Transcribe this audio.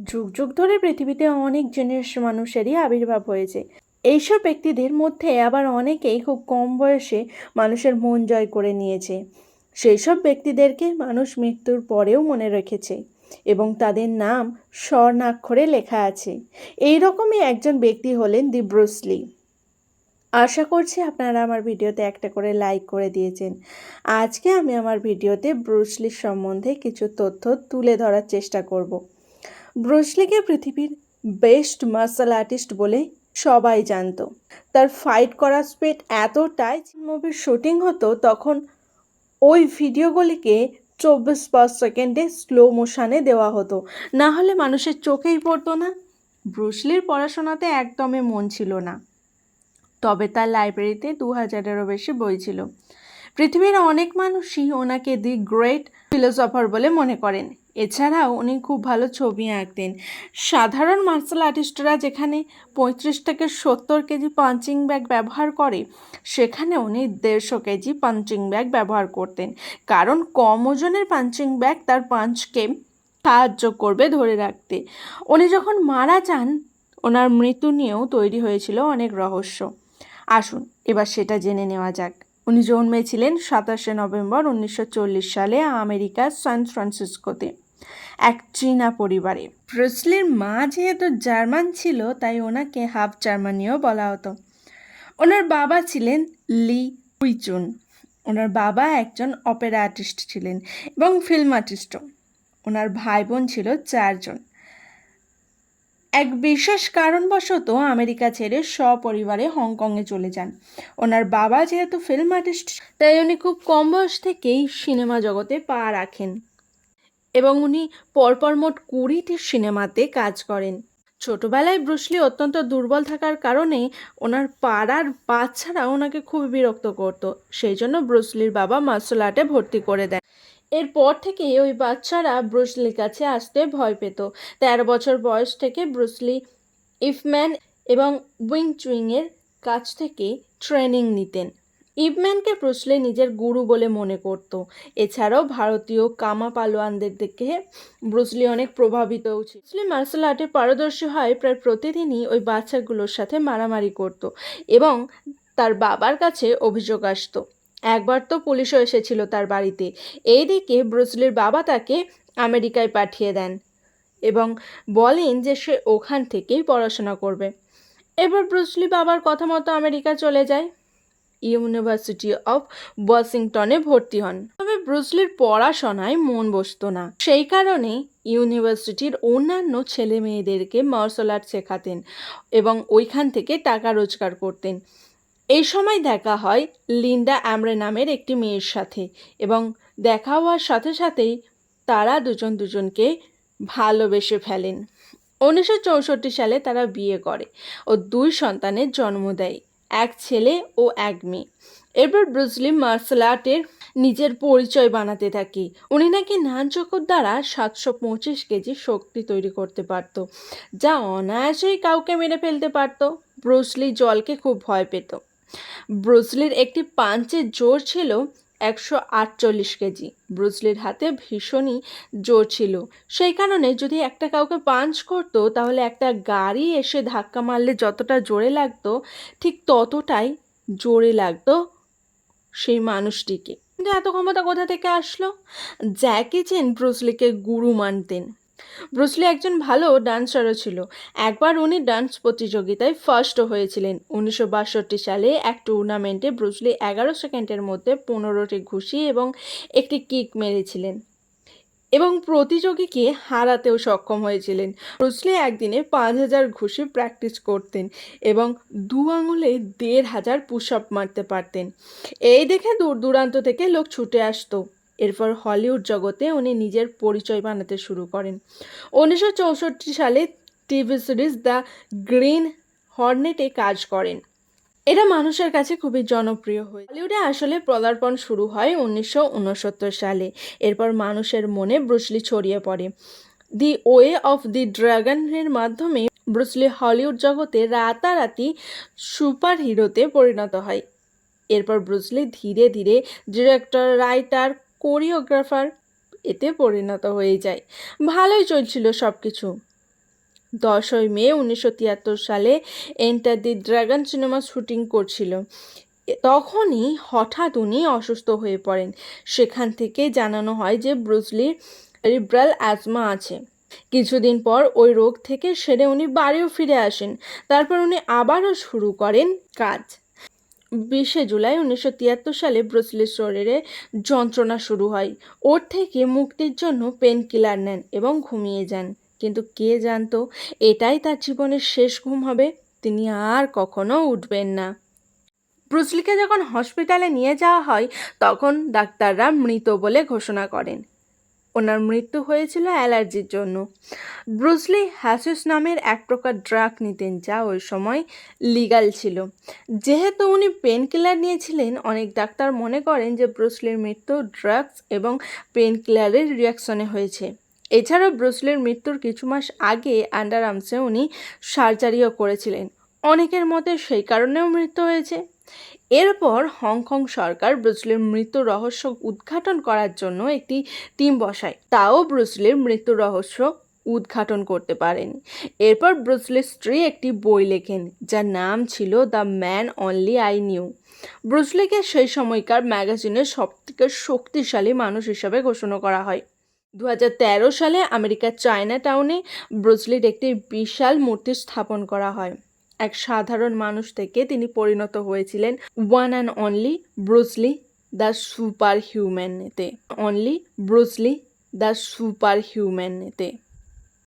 যুগ যুগ ধরে পৃথিবীতে অনেক জিনিস মানুষেরই আবির্ভাব হয়েছে। এইসব ব্যক্তিদের মধ্যে আবার অনেকেই খুব কম বয়সে মানুষের মন জয় করে নিয়েছে। সেই সব ব্যক্তিদেরকে মানুষ মৃত্যুর পরেও মনে রেখেছে এবং তাদের নাম স্বর্ণাক্ষরে লেখা আছে। এই রকমই একজন ব্যক্তি হলেন দি ব্রুসলি আশা করছি আপনারা আমার ভিডিওতে একটা করে লাইক করে দিয়েছেন। আজকে আমি আমার ভিডিওতে ব্রুসলির সম্বন্ধে কিছু তথ্য তুলে ধরার চেষ্টা করব। ব্রুসলিকে পৃথিবীর বেস্ট মার্শাল আর্টিস্ট বলে সবাই জানতো। তার ফাইট করার স্পিড এতটাই মুভির শুটিং হতো, তখন ওই ভিডিওগুলিকে চব্বিশ পাঁচ সেকেন্ডে স্লো মোশানে দেওয়া হতো। না হলে মানুষের চোখেই পড়তো না। ব্রুসলির পড়াশোনাতে একদমই মন ছিল না। তবে তার লাইব্রেরিতে দু হাজারেরও বেশি বই ছিল। পৃথিবীর অনেক মানুষই ওনাকে দি গ্রেট ফিলোসফার বলে মনে করেন। এছাড়াও উনি খুব ভালো ছবি আঁকতেন। সাধারণ মার্শাল আর্টিস্টরা যেখানে পঁয়ত্রিশ থেকে সত্তর কেজি পাঞ্চিং ব্যাগ ব্যবহার করে, সেখানে উনি দেড়শো কেজি পাঞ্চিং ব্যাগ ব্যবহার করতেন। কারণ কম ওজনের পাঞ্চিং ব্যাগ তার পাঞ্চকে সাহায্য করবে ধরে রাখতে। উনি যখন মারা যান ওনার মৃত্যু নিয়েও তৈরি হয়েছিল অনেক রহস্য। আসুন, এবার সেটা জেনে নেওয়া যাক। উনি জন্মেছিলেন সাতাশে নভেম্বর উনিশশো চল্লিশ সালে আমেরিকার সান ফ্রান্সিসকোতে। এক চীনা পরিবারে। ব্রুসলির মা যেহেতু জার্মান ছিল, তাই ওনাকে হাফ জার্মানিও বলা হতো। ওনার বাবা ছিলেন লি হুইচুন ওনার বাবা একজন অপেরা আর্টিস্ট ছিলেন এবং ফিল্ম আর্টিস্টও ওনার ভাই বোন ছিল চারজন। এক বিশেষ কারণবশত আমেরিকা ছেড়ে সপরিবারে হংকংয়ে চলে যান। ওনার বাবা যেহেতু ফিল্ম আর্টিস্ট তাই উনি খুব কম বয়স থেকেই সিনেমা জগতে পা রাখেন। এবং উনি পরপর মোট কুড়িটি সিনেমাতে কাজ করেন। ছোটবেলায় ব্রুসলি অত্যন্ত দুর্বল থাকার কারণে ওনার পাড়ার বাচ্চারা ওনাকে খুব বিরক্ত করতো। সেই জন্য ব্রুসলির বাবা মার্শাল আর্টে ভর্তি করে দেন। এরপর থেকে ওই বাচ্চারা ব্রুসলির কাছে আসতে ভয় পেত। তেরো বছর বয়স থেকে ব্রুসলি ইফম্যান এবং উইং চুইংয়ের কাছ থেকে ট্রেনিং নিতেন। ইভম্যানকে ব্রুসলি নিজের গুরু বলে মনে করত। এছাড়াও ভারতীয় কামা পালোয়ানদের দেখে ব্রুসলি অনেক প্রভাবিত ছিল। ব্রুসলি মার্শাল আর্টে পারদর্শী হয় প্রায় প্রতিদিনই ওই বাচ্চাগুলোর সাথে মারামারি করত এবং তার বাবার কাছে অভিযোগ আসতো। একবার তো পুলিশও এসেছিল তার বাড়িতে। এই দিকে ব্রুসলির বাবা তাকে আমেরিকায় পাঠিয়ে দেন এবং বলেন যে সে ওখান থেকেই পড়াশোনা করবে। এবার ব্রুসলি বাবার কথা মতো আমেরিকা চলে যায়। ইউনিভার্সিটি অফ ওয়াশিংটনে ভর্তি হন। তবে ব্রুসলির পড়াশোনায় মন বসতো না। সেই কারণে ইউনিভার্সিটির অন্যান্য ছেলে মেয়েদেরকে মার্শাল আর্ট শেখাতেন এবং ওইখান থেকে টাকা রোজগার করতেন। এই সময় দেখা হয় লিন্ডা অ্যামরে নামের একটি মেয়ের সাথে এবং দেখা হওয়ার সাথে সাথেই তারা দুজন দুজনকে ভালোবেসে ফেলেন। উনিশশো চৌষট্টি সালে তারা বিয়ে করে ও দুই সন্তানের জন্ম দেয়। এক ছেলে ও এক মেয়ে। এরপর ব্রুসলি মার্শাল আর্টের নিজের পরিচয় বানাতে থাকে। উনি নাকি নান চকর দ্বারা সাতশো পঁচিশ কেজি শক্তি তৈরি করতে পারত, যা অনায়াসেই কাউকে মেরে ফেলতে পারত। ব্রুসলি জলকে খুব ভয় পেত। ব্রুসলির একটি পাঞ্চের জোর ছিল একশো আটচল্লিশ কেজি। ব্রুসলির হাতে ভীষণই জোর ছিল। সেই কারণে যদি একটা কাউকে পাঞ্চ করত, তাহলে একটা গাড়ি এসে ধাক্কা মারলে যতটা জোরে লাগতো, ঠিক ততটাই জোরে লাগতো সেই মানুষটিকে। কিন্তু এত ক্ষমতা কোথা থেকে আসলো? জ্যাকি চেন ব্রুসলিকে গুরু মানতেন। ব্রুসলি একজন ভালো ডান্সারও ছিল। একবার উনি ডান্স প্রতিযোগিতায় ফার্স্টও হয়েছিলেন। উনিশশো বাষট্টি সালে এক টুর্নামেন্টে ব্রুসলি এগারো সেকেন্ডের মধ্যে পনেরোটি ঘুষি এবং একটি কিক মেরেছিলেন এবং প্রতিযোগীকে হারাতেও সক্ষম হয়েছিলেন। ব্রুসলি একদিনে পাঁচ হাজার ঘুষি প্র্যাকটিস করতেন এবং দু আঙুলে দেড় হাজার পুশ আপ মারতে পারতেন। এই দেখে দূর দূরান্ত থেকে লোক ছুটে আসতো। এরপর হলিউড জগতে উনি নিজের পরিচয় বানাতে শুরু করেন। উনিশশো চৌষট্টি সালে টিভি সিরিজ দ্য গ্রিন হর্নেটে কাজ করেন। এটা মানুষের কাছে খুবই জনপ্রিয় হয় হলিউডে আসলে পদার্পণ শুরু হয় উনিশশো উনসত্তর সালে। এরপর মানুষের মনে ব্রুসলি ছড়িয়ে পড়ে। দি ওয়ে অফ দি ড্রাগনের মাধ্যমে ব্রুসলি হলিউড জগতে রাতারাতি সুপার হিরোতে পরিণত হয়। এরপর ব্রুসলি ধীরে ধীরে ডিরেক্টর, রাইটার কোরিওগ্রাফার, এতে পরিণত হয়ে যায়। ভালোই চলছিল সব কিছু দশই মে উনিশশো তিয়াত্তর সালে enter the dragon cinema shooting করছিল। তখনই হঠাৎ উনি অসুস্থ হয়ে পড়েন। সেখান থেকে জানানো হয় যে ব্রুজলির রিব্রাল অ্যাজমা আছে। কিছুদিন পর ওই রোগ থেকে সেরে উনি বাড়িও ফিরে আসেন। তারপর উনি আবারও শুরু করেন কাজ। বিশে জুলাই উনিশশো তিয়াত্তর সালে ব্রুসলির শরীরে যন্ত্রণা শুরু হয়। ওর থেকে মুক্তির জন্য পেন কিলার নেন এবং ঘুমিয়ে যান। কিন্তু কে জানতো, এটাই তার জীবনের শেষ ঘুম হবে, তিনি আর কখনো উঠবেন না। ব্রুসলিকে যখন হসপিটালে নিয়ে যাওয়া হয়, তখন ডাক্তাররা মৃত বলে ঘোষণা করেন। ওনার মৃত্যু হয়েছিল অ্যালার্জির জন্য। ব্রুসলি হ্যাসিস নামের এক প্রকার ড্রাগ নিতেন যা ওই সময় লিগাল ছিল। যেহেতু উনি পেন কিলার নিয়েছিলেন, অনেক ডাক্তার মনে করেন যে ব্রুসলির মৃত্যু ড্রাগস এবং পেন কিলারের রিয়াকশনে হয়েছে। এছাড়াও ব্রুসলির মৃত্যুর কিছু মাস আগে আন্ডার আর্মসে উনি সার্জারিও করেছিলেন। অনেকের মতে সেই কারণেও মৃত্যু হয়েছে। এরপর হংকং সরকার ব্রুসলির মৃত্যুর রহস্য উদ্ঘাটন করার জন্য একটি টিম বসায়। তাও ব্রুসলির মৃত্যুর রহস্য উদ্ঘাটন করতে পারেনি। এরপর ব্রুসলির স্ত্রী একটি বই লেখেন, যার নাম ছিল the man only I knew ব্রুসলিকে সেই সময়কার ম্যাগাজিনের সবথেকে শক্তিশালী মানুষ হিসাবে ঘোষণা করা হয়। দু হাজার তেরো সালে আমেরিকার চায়না টাউনে ব্রুসলির একটি বিশাল মূর্তি স্থাপন করা হয়। এক সাধারণ মানুষ থেকে তিনি পরিণত হয়েছিলেন one and only Bruce Lee the super হিউম্যানেতে only Bruce Lee the super হিউম্যানেতে